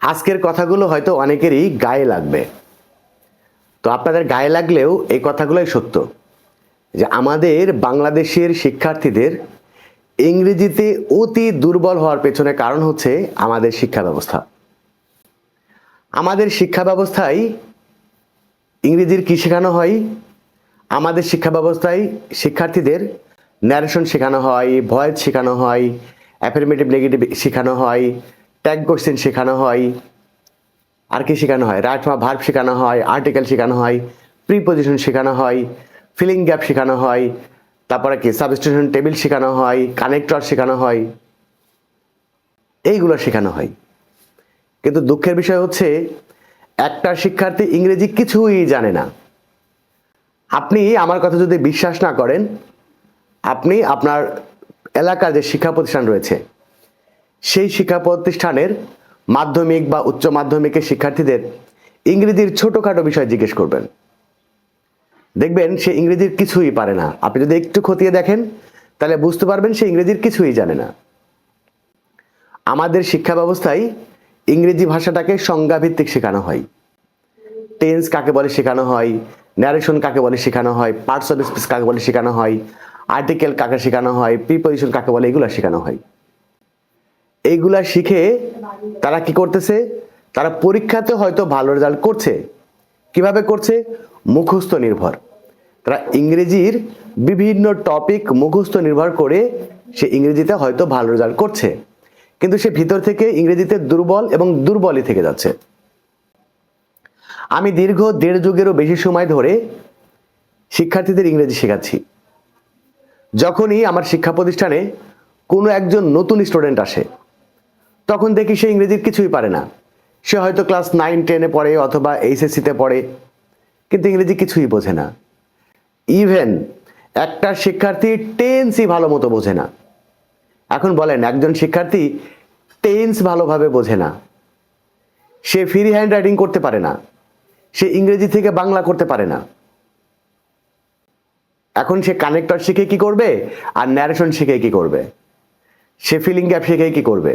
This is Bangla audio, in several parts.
আজকের কথাগুলো হয়তো অনেকেরই গায়ে লাগবে। তো আপনাদের গায়ে লাগলেও এই কথাগুলোই সত্য, যে আমাদের বাংলাদেশের শিক্ষার্থীদের ইংরেজিতে অতি দুর্বল হওয়ার পেছনে কারণ হচ্ছে আমাদের শিক্ষা ব্যবস্থা। আমাদের শিক্ষা ব্যবস্থায় ইংরেজির কী শেখানো হয়? আমাদের শিক্ষা ব্যবস্থায় শিক্ষার্থীদের ন্যারেশন শেখানো হয় ভয়েস শেখানো হয় অ্যাফার্মেটিভ নেগেটিভ শেখানো হয় ট্যাগ কোশ্চেন শেখানো হয়। আর কি শেখানো হয়? রাইট ফ্রম ভার্ব শেখানো হয় আর্টিকেল শেখানো হয় প্রিপোজিশন শেখানো হয় ফিলিং গ্যাপ শেখানো হয়, তারপরে কি? সাবস্টিটিউশন টেবিল শেখানো হয় কানেক্টর শেখানো হয়। এইগুলো শেখানো হয়। কিন্তু দুঃখের বিষয় হচ্ছে, একটা শিক্ষার্থী ইংরেজি কিছুই জানে না। আপনি আমার কথা যদি বিশ্বাস না করেন, আপনি আপনার এলাকার যে শিক্ষা প্রতিষ্ঠান রয়েছে সেই শিক্ষা প্রতিষ্ঠানের মাধ্যমিক বা উচ্চ মাধ্যমিকের শিক্ষার্থীদের ইংরেজির ছোটোখাটো বিষয় জিজ্ঞেস করবেন। দেখবেন সে ইংরেজির কিছুই পারে না। আপনি যদি একটু খতিয়ে দেখেন, তাহলে বুঝতে পারবেন সে ইংরেজির কিছুই জানে না। আমাদের শিক্ষা ব্যবস্থায় ইংরেজি ভাষাটাকে সংজ্ঞাভিত্তিক শেখানো হয়। টেন্স কাকে বলে শেখানো হয় ন্যারেশন কাকে বলে শেখানো হয় পার্টস অফ স্পিচ কাকে বলে শেখানো হয় আর্টিকেল কাকে শেখানো হয় প্রিপোজিশন কাকে বলে এগুলো শেখানো হয়। এইগুলা শিখে তারা কি করতেছে? তারা পরীক্ষাতে হয়তো ভালো রেজাল্ট করছে। কীভাবে করছে? মুখস্থ নির্ভর। তারা ইংরেজির বিভিন্ন টপিক মুখস্থ নির্ভর করে সে ইংরেজিতে হয়তো ভালো রেজাল্ট করছে। কিন্তু সে ভিতর থেকে ইংরেজিতে দুর্বল এবং দুর্বলই থেকে যাচ্ছে। আমি দীর্ঘ দেড় যুগেরও বেশি সময় ধরে শিক্ষার্থীদের ইংরেজি শেখাচ্ছি। যখনই আমার শিক্ষা প্রতিষ্ঠানে কোনো একজন নতুন স্টুডেন্ট আসে তখন দেখি সে ইংরেজির কিছুই পারে না। সে হয়তো ক্লাস নাইন, টেনে পড়ে অথবা এইচএসসিতে পড়ে, কিন্তু ইংরেজি কিছুই বোঝে না। ইভেন একটা শিক্ষার্থী টেন্সই ভালো মতো বোঝে না। এখন বলেন, একজন শিক্ষার্থী টেন্স ভালোভাবে বোঝে না। সে ফ্রি হ্যান্ড রাইটিং করতে পারে না। সে ইংরেজি থেকে বাংলা করতে পারে না। এখন সে কানেক্টর শিখে কি করবে? আর ন্যারেশন শিখে কি করবে? সে ফিলিং গ্যাপ শিখে কি করবে?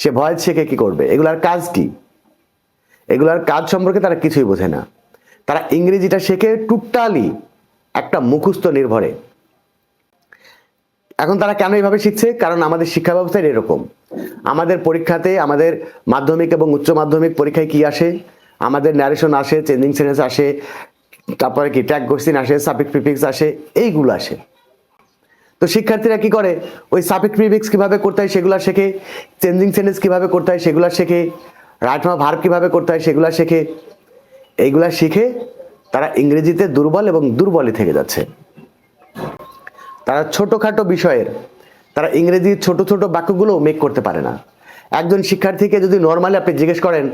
সে ভয়েস শিখে কি করবে? এগুলার কাজ কি? এগুলার কাজ সম্পর্কে তারা কিছুই বোঝে না। তারা ইংরেজিটা শেখে টুকটালি একটা মুখস্থ নির্ভরে। এখন তারা কেন এইভাবে শিখছে? কারণ আমাদের শিক্ষা ব্যবস্থায় এরকম। আমাদের পরীক্ষাতে আমাদের মাধ্যমিক এবং উচ্চ মাধ্যমিক পরীক্ষায় কি আসে? আমাদের ন্যারেশন আসে চেঞ্জিং সেন্টেন্স আসে, তারপরে কি? ট্যাগ কোশ্চিন আসে সাপিক প্রিফিক্স আসে, এইগুলো আসে। তো শিক্ষার্থীরা কি করে? ওই সাপিক প্রিফিক্স কীভাবে করতে হয় সেগুলো শেখে, চেঞ্জিং সেন্টেন্স কীভাবে করতে হয় সেগুলো শেখে, রাইটমা ভার্ব কীভাবে করতে হয় সেগুলো শেখে। এইগুলা শিখে তারা ইংরেজিতে দুর্বল এবং দুর্বলই থেকে যাচ্ছে। তারা ছোটোখাটো বিষয়ের, তারা ইংরেজির ছোট ছোট বাক্যগুলো মেক করতে পারে না। একজন শিক্ষার্থীকে যদি নর্মালি আপনি জিজ্ঞেস করেন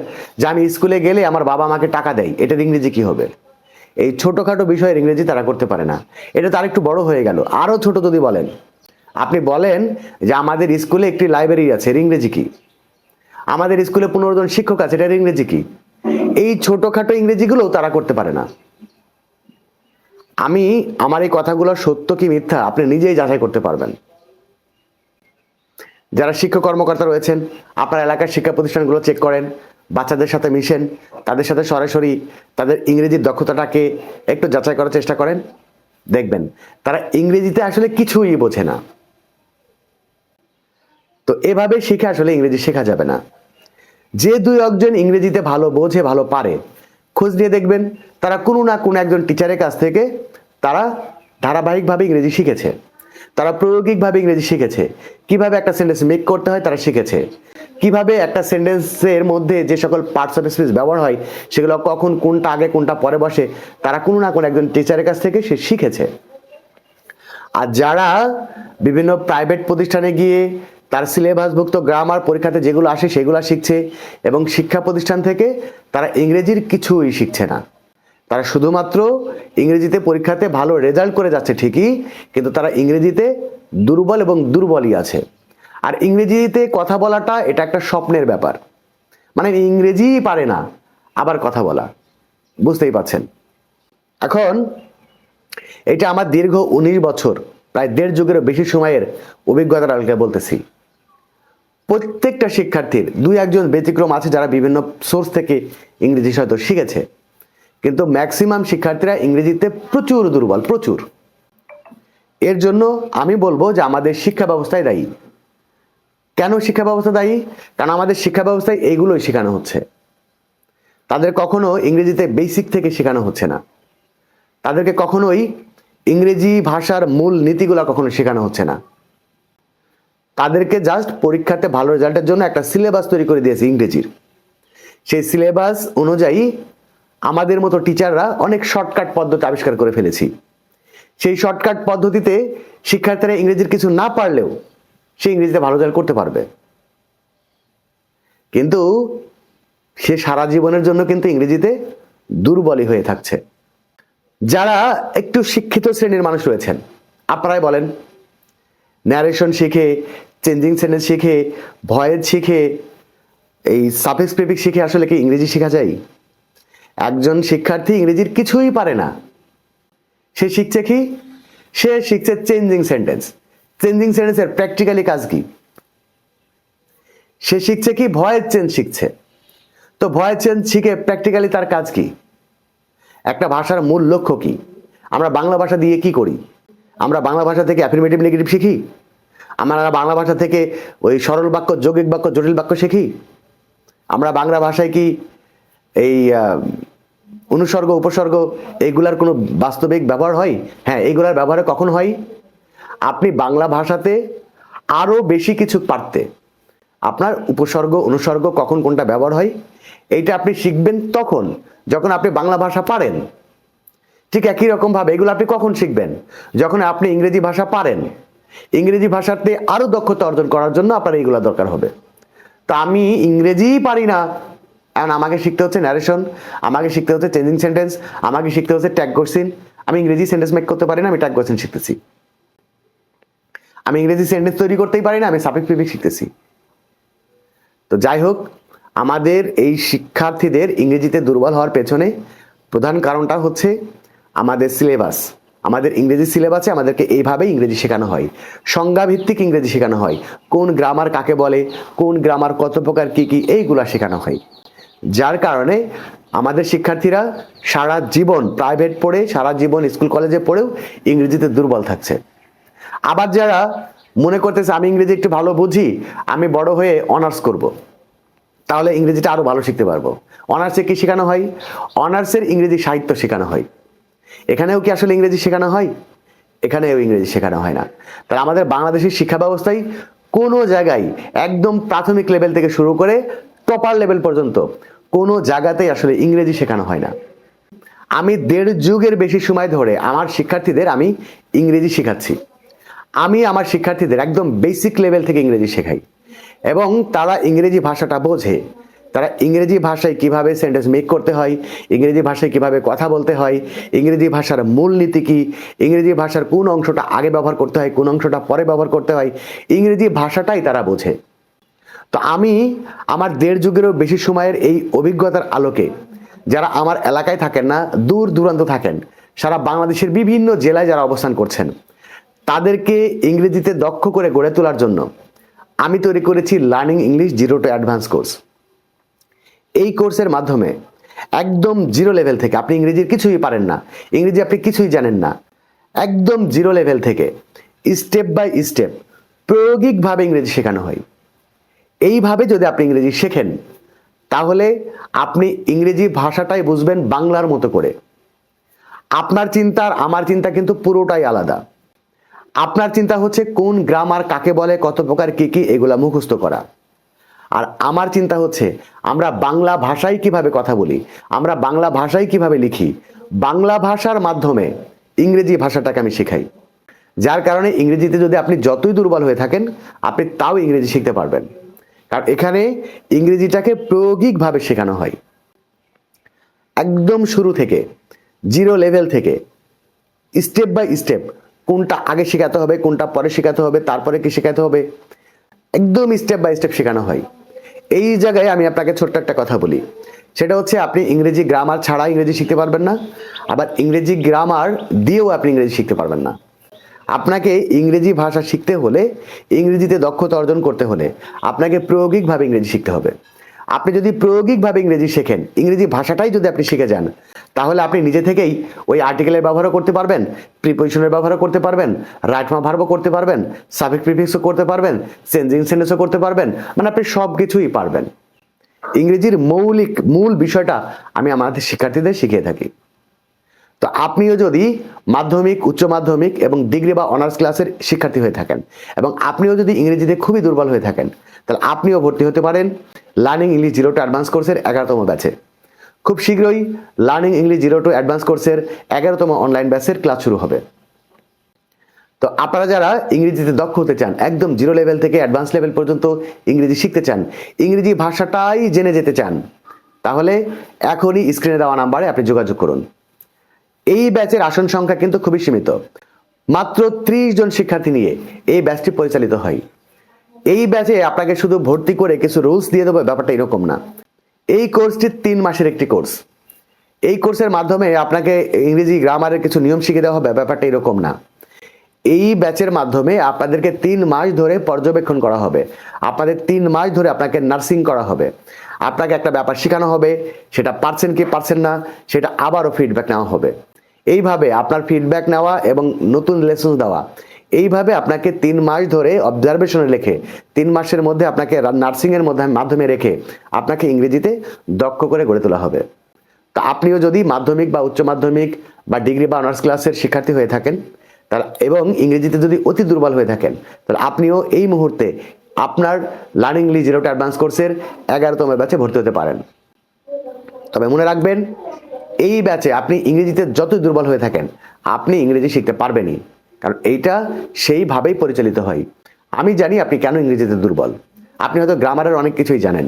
যে, আমি স্কুলে গেলে আমার বাবা আমাকে টাকা দেয়, এটার ইংরেজি কি হবে? এই ছোটোখাটো বিষয়ের ইংরেজি তারা করতে পারে না। এটা তার একটু বড় হয়ে গেল। আরও ছোট যদি বলেন। আপনি বলেন যে আমাদের স্কুলে একটি লাইব্রেরি আছে, এর ইংরেজি কি? আমাদের স্কুলে পনেরো জন শিক্ষক আছে, এটার ইংরেজি কি? এই ছোটোখাটো ইংরেজিগুলোও তারা করতে পারে না। আমি, আমার এই কথাগুলো সত্য কি মিথ্যা? আপনি নিজেই যাচাই করতে পারবেন। যারা শিক্ষক কর্মকর্তা রয়েছেন, আপনার এলাকার শিক্ষা প্রতিষ্ঠানগুলো চেক করেন। বাচ্চাদের সাথে মিশেন, তাদের সাথে সরাসরি তাদের ইংরেজির দক্ষতাটাকে একটু যাচাই করার চেষ্টা করেন, দেখবেন তারা ইংরেজিতে আসলে কিছুই বোঝে না। তো এভাবে শিখে আসলে ইংরেজি শেখা যাবে না। যে দুই একজন ইংরেজিতে ভালো বোঝে, ভালো পারে, খোঁজ নিয়ে দেখবেন তারা কোনো না কোনো একজন টিচারের কাছ থেকে তারা ধারাবাহিকভাবে ইংরেজি শিখেছে। তারা প্রায়োগিকভাবে ইংরেজি শিখেছে। কীভাবে একটা সেন্টেন্স মেক করতে হয় তারা শিখেছে। কীভাবে একটা সেন্টেন্সের মধ্যে যে সকল পার্টস অফ স্পিচ ব্যবহার হয়, সেগুলো কখন কোনটা আগে, কোনটা পরে বসে, তারা কোনো না কোনো একজন টিচারের কাছ থেকে সে শিখেছে। আর যারা বিভিন্ন প্রাইভেট প্রতিষ্ঠানে গিয়ে তার সিলেবাসভুক্ত গ্রামার পরীক্ষাতে যেগুলো আসে, সেগুলো শিখছে এবং শিক্ষা প্রতিষ্ঠান থেকে তারা ইংরেজির কিছুই শিখছে না। তারা শুধুমাত্র ইংরেজিতে পরীক্ষাতে ভালো রেজাল্ট করে যাচ্ছে ঠিকই, কিন্তু তারা ইংরেজিতে দুর্বল এবং দুর্বলই আছে। আর ইংরেজিতে কথা বলাটা এটা একটা স্বপ্নের ব্যাপার। মানে ইংরেজিই পারে না, আবার কথা বলা। বুঝতেই পারছেন? এখন এটা আমার দীর্ঘ উনিশ বছর, প্রায় দেড় যুগেরও বেশি সময়ের অভিজ্ঞতার আলোকে বলতেছি। প্রত্যেকটা শিক্ষার্থীর দুই একজন ব্যতিক্রম আছে যারা বিভিন্ন সোর্স থেকে ইংরেজি হয়তো শিখেছে। কিন্তু ম্যাক্সিমাম শিক্ষার্থীরা ইংরেজিতে প্রচুর দুর্বল, প্রচুর। এর জন্য আমি বলব যে আমাদের শিক্ষা ব্যবস্থায় দায়ী। কেন শিক্ষা ব্যবস্থা দায়ী? কারণ আমাদের শিক্ষা ব্যবস্থায় এইগুলোই শেখানো হচ্ছে। তাদের কখনো ইংরেজিতে বেসিক থেকে শেখানো হচ্ছে না। তাদেরকে কখনোই ইংরেজি ভাষার মূল নীতিগুলো কখনো শেখানো হচ্ছে না। তাদেরকে জাস্ট পরীক্ষাতে ভালো রেজাল্টের জন্য একটা সিলেবাস তৈরি করে দিয়েছে ইংরেজির। সেই সিলেবাস অনুযায়ী আমাদের মতো টিচাররা অনেক শর্টকাট পদ্ধতি আবিষ্কার করে ফেলেছি। সেই শর্টকাট পদ্ধতিতে শিক্ষার্থীরা ইংরেজির কিছু না পারলেও সে ইংরেজিতে ভালো রেজাল্ট করতে পারবে। কিন্তু সে সারা জীবনের জন্য কিন্তু ইংরেজিতে দুর্বলই হয়ে থাকছে। যারা একটু শিক্ষিত শ্রেণির মানুষ রয়েছেন, আপনারাই বলেন ন্যারেশন শিখে চেঞ্জিং সেন্টেন্স শিখে ভয়েস শিখে, এই সাফিক্স প্রিফিক্স শিখে আসলে কি ইংরেজি শেখা যায়? একজন শিক্ষার্থী ইংরেজির কিছুই পারে না। সে শিখছে কি? সে শিখছে চেঞ্জিং সেন্টেন্স চেঞ্জিং সেন্টেন্সের প্র্যাকটিক্যালি কাজ কি? সে শিখছে কি? ভয়েস চেঞ্জ শিখছে। তো ভয়েস চেঞ্জ শিখে প্র্যাকটিক্যালি তার কাজ কি? একটা ভাষার মূল লক্ষ্য কি? আমরা বাংলা ভাষা দিয়ে কি করি? আমরা বাংলা ভাষা থেকে অ্যাফিরমেটিভ নেগেটিভ শিখি? আমরা বাংলা ভাষা থেকে ওই সরল বাক্য, যৌগিক বাক্য, জটিল বাক্য শিখি? আমরা বাংলা ভাষায় কি এই অনুসর্গ, উপসর্গ এইগুলার কোনো বাস্তবিক ব্যবহার হয়? হ্যাঁ এইগুলার ব্যবহারে কখন হয়? আপনি বাংলা ভাষাতে আরও বেশি কিছু পারতে। আপনার উপসর্গ, অনুসর্গ কখন কোনটা ব্যবহার হয়? এইটা আপনি শিখবেন তখন, যখন আপনি বাংলা ভাষা পারেন। ঠিক একই রকমভাবে এগুলো আপনি কখন শিখবেন? যখন আপনি ইংরেজি ভাষা পারেন। ইংরেজি ভাষাতে আরও দক্ষতা অর্জন করার জন্য আপনার এইগুলো দরকার হবে। তা আমি ইংরেজিই পারি না। এখন আমাকে শিখতে হচ্ছে ন্যারেশন আমাকে শিখতে হচ্ছে চেঞ্জিং সেন্টেন্স আমাকে শিখতে হচ্ছে ট্যাগ কোশ্চিন আমি ইংরেজি সেন্টেন্স মেক করতে পারি না, আমি ট্যাগ কোশ্চিন শিখতেছি। আমি ইংরেজি সেন্টেন্স তৈরি করতেই পারি না, আমি সাফিক প্রিফিক শিখতেছি। তো যাই হোক, আমাদের এই শিক্ষার্থীদের ইংরেজিতে দুর্বল হওয়ার পেছনে প্রধান কারণটা হচ্ছে আমাদের সিলেবাস আমাদের ইংরেজি সিলেবাসে আমাদেরকে এইভাবেই ইংরেজি শেখানো হয়। সংজ্ঞাভিত্তিক ইংরেজি শেখানো হয়। কোন গ্রামার কাকে বলে, কোন গ্রামার কত প্রকার কী কী, এইগুলা শেখানো হয়। যার কারণে আমাদের শিক্ষার্থীরা সারা জীবন প্রাইভেট পড়ে, সারা জীবন স্কুল কলেজে পড়েও ইংরেজিতে দুর্বল থাকছে। আবার যারা মনে করতেছে, আমি ইংরেজি একটু ভালো বুঝি, আমি বড় হয়ে অনার্স করব। তাহলে ইংরেজিটা আরও ভালো শিখতে পারব। অনার্সে কি শেখানো হয়? অনার্সের ইংরেজি সাহিত্য শেখানো হয়। এখানেও কি আসলে ইংরেজি শেখানো হয়? এখানেও ইংরেজি শেখানো হয় না। তাহলে আমাদের বাংলাদেশের শিক্ষা ব্যবস্থায় কোনো জায়গায় একদম প্রাথমিক লেভেল থেকে শুরু করে টপার লেভেল পর্যন্ত কোনো জায়গাতেই আসলে ইংরেজি শেখানো হয় না। আমি দেড় যুগের বেশি সময় ধরে আমার শিক্ষার্থীদের আমি ইংরেজি শেখাচ্ছি। আমি আমার শিক্ষার্থীদের একদম বেসিক লেভেল থেকে ইংরেজি শেখাই এবং তারা ইংরেজি ভাষাটা বোঝে। তারা ইংরেজি ভাষায় কীভাবে সেন্টেন্স মেক করতে হয়, ইংরেজি ভাষায় কীভাবে কথা বলতে হয়, ইংরেজি ভাষার মূলনীতি কী, ইংরেজি ভাষার কোন অংশটা আগে ব্যবহার করতে হয়, কোন অংশটা পরে ব্যবহার করতে হয়, ইংরেজি ভাষাটাই তারা বোঝে। তো আমি আমার দেড় যুগেরও বেশি সময়ের এই অভিজ্ঞতার আলোকে যারা আমার এলাকায় থাকেন না, দূর দূরান্ত থাকেন, সারা বাংলাদেশের বিভিন্ন জেলায় যারা অবস্থান করছেন, তাদেরকে ইংরেজিতে দক্ষ করে গড়ে তোলার জন্য আমি তৈরি করেছি learning English zero to advance course এই কোর্সের মাধ্যমে একদম জিরো লেভেল থেকে, আপনি ইংরেজির কিছুই পারেন না, ইংরেজি আপনি কিছুই জানেন না, একদম জিরো লেভেল থেকে স্টেপ বাই স্টেপ প্রয়োগিকভাবে ইংরেজি শেখানো হয়। এইভাবে যদি আপনি ইংরেজি শেখেন, তাহলে আপনি ইংরেজি ভাষাটাই বুঝবেন বাংলার মতো করে। আপনার চিন্তা আর আমার চিন্তা কিন্তু পুরোটাই আলাদা। আপনার চিন্তা হচ্ছে কোন গ্রামার কাকে বলে, কত প্রকার কী কী, এগুলা মুখস্থ করা। আর আমার চিন্তা হচ্ছে আমরা বাংলা ভাষায় কীভাবে কথা বলি, আমরা বাংলা ভাষায় কীভাবে লিখি, বাংলা ভাষার মাধ্যমে ইংরেজি ভাষাটাকে আমি শেখাই। যার কারণে ইংরেজিতে যদি আপনি যতই দুর্বল হয়ে থাকেন, আপনি তাও ইংরেজি শিখতে পারবেন। কারণ এখানে ইংরেজিটাকে প্রায়োগিকভাবে শেখানো হয়। একদম শুরু থেকে, জিরো লেভেল থেকে, স্টেপ বাই স্টেপ, কোনটা আগে শেখাতে হবে, কোনটা পরে শেখাতে হবে, তারপরে কি শেখাতে হবে, একদম স্টেপ বাই স্টেপ শেখানো হয়। এই জায়গায় আমি আপনাকে ছোট্ট একটা কথা বলি। সেটা হচ্ছে আপনি ইংরেজি গ্রামার ছাড়া ইংরেজি শিখতে পারবেন না, আবার ইংরেজি গ্রামার দিয়েও আপনি ইংরেজি শিখতে পারবেন না। আপনাকে ইংরেজি ভাষা শিখতে হলে, ইংরেজিতে দক্ষতা অর্জন করতে হলে আপনাকে প্রয়োগিকভাবে ইংরেজি শিখতে হবে। আপনি যদি প্রয়োগিকভাবে ইংরেজি শেখেন, ইংরেজি ভাষাটাই যদি আপনি শিখে যান, তাহলে আপনি নিজে থেকেই ওই আর্টিকেলের ব্যবহারও করতে পারবেন প্রিপোজিশনের ব্যবহারও করতে পারবেন রাইট মা ভার্বও করতে পারবেন সাবেক প্রিফিক্সও করতে পারবেন চেঞ্জিং সেন্টেন্সও করতে পারবেন মানে আপনি সব কিছুই পারবেন। ইংরেজির মৌলিক, মূল বিষয়টা আমি আমাদের শিক্ষার্থীদের শিখিয়ে থাকি। তো আপনিও যদি মাধ্যমিক, উচ্চ মাধ্যমিক এবং ডিগ্রি বা অনার্স ক্লাসের শিক্ষার্থী হয়ে থাকেন এবং আপনিও যদি ইংরেজিতে খুবই দুর্বল হয়ে থাকেন, তাহলে আপনিও ভর্তি হতে পারেন learning English zero to advance কোর্সের এগারোতম ব্যাচে। খুব শীঘ্রই learning English zero to advance কোর্সের এগারোতম অনলাইন ব্যাচের ক্লাস শুরু হবে। তো আপনারা যারা ইংরেজিতে দক্ষ হতে চান, একদম জিরো লেভেল থেকে অ্যাডভান্স লেভেল পর্যন্ত ইংরেজি শিখতে চান, ইংরেজি ভাষাটাই জেনে যেতে চান, তাহলে এখনই স্ক্রিনে দেওয়া নাম্বারে আপনি যোগাযোগ করুন। এই ব্যাচের আসন সংখ্যা কিন্তু খুবই সীমিত। মাত্র ত্রিশ জন শিক্ষার্থী নিয়ে এই ব্যাচটি পরিচালিত হয়। এই ব্যাচে আপনাকে শুধু ভর্তি করে কিছু রুলস দিয়ে দেবো, ব্যাপারটা এরকম না। এই কোর্সটি তিন মাসের একটি কোর্স এই কোর্সের মাধ্যমে আপনাকে ইংরেজি গ্রামারের কিছু নিয়ম শিখে দেওয়া হবে, ব্যাপারটা এরকম না। এই ব্যাচের মাধ্যমে আপনাদেরকে তিন মাস ধরে পর্যবেক্ষণ করা হবে। আপনাদের তিন মাস ধরে আপনাকে নার্সিং করা হবে। আপনাকে একটা ব্যাপার শেখানো হবে, সেটা পারছেন কি পারছেন না, সেটা আবারও ফিডব্যাক নেওয়া হবে। এইভাবে আপনার ফিডব্যাক নেওয়া এবং নতুন লেসন দেওয়া। এইভাবে আপনাকে তিন মাস ধরে অবজারভেশনে রেখে, তিন মাসের মধ্যে আপনাকে নার্সিংয়ের মধ্যে মাধ্যমে রেখে আপনাকে ইংরেজিতে দক্ষ করে গড়ে তোলা হবে। তা আপনিও যদি মাধ্যমিক বা উচ্চ মাধ্যমিক বা ডিগ্রি বা অনার্স ক্লাসের শিক্ষার্থী হয়ে থাকেন, তার এবং ইংরেজিতে যদি অতি দুর্বল হয়ে থাকেন, তাহলে আপনিও এই মুহূর্তে আপনার লার্নিং ইংলিশ জিরোটা অ্যাডভান্স কোর্সের এগারোতম ব্যাচে ভর্তি হতে পারেন। তবে মনে রাখবেন এই ব্যাচে আপনি ইংরেজিতে যতই দুর্বল হয়ে থাকেন, আপনি ইংরেজি শিখতে পারবেনই। কারণ এইটা সেইভাবেই পরিচালিত হয়। আমি জানি আপনি কেন ইংরেজিতে দুর্বল। আপনি হয়তো গ্রামারের অনেক কিছুই জানেন,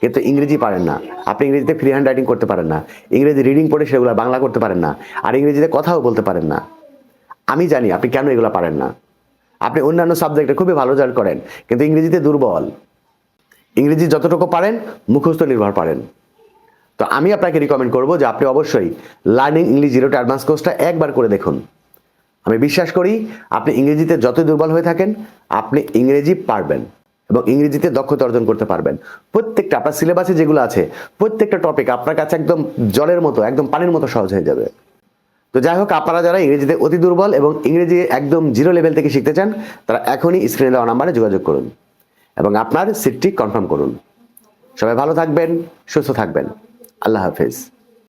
কিন্তু ইংরেজি পারেন না। আপনি ইংরেজিতে ফ্রি হ্যান্ড রাইটিং করতে পারেন না। ইংরেজি রিডিং পড়ে সেগুলো বাংলা করতে পারেন না। আর ইংরেজিতে কথাও বলতে পারেন না। আমি জানি আপনি কেন এগুলো পারেন না। আপনি অন্যান্য সাবজেক্টে খুবই ভালো রেজাল্ট করেন, কিন্তু ইংরেজিতে দুর্বল। ইংরেজি যতটুকু পারেন, মুখস্থ নির্ভর পারেন। তো আমি আপনাকে রিকমেন্ড করব যে আপনি অবশ্যই লার্নিং ইংলিশ জিরো অ্যাডভান্স কোর্সটা একবার করে দেখুন। আমি বিশ্বাস করি আপনি ইংরেজিতে যতই দুর্বল হয়ে থাকেন, আপনি ইংরেজি পারবেন এবং ইংরেজিতে দক্ষতা অর্জন করতে পারবেন। প্রত্যেকটা আপনার সিলেবাসে যেগুলো আছে, প্রত্যেকটা টপিক আপনার কাছে একদম জলের মতো, একদম পানির মতো সহজ হয়ে যাবে। তো যাই হোক, আপনারা যারা ইংরেজিতে অতি দুর্বল এবং ইংরেজি একদম জিরো লেভেল থেকে শিখতে চান, তারা এখনই স্ক্রিনে দেওয়া নাম্বারে যোগাযোগ করুন এবং আপনার সিটটি কনফার্ম করুন। সবাই ভালো থাকবেন, সুস্থ থাকবেন। আল্লাহ হাফেজ।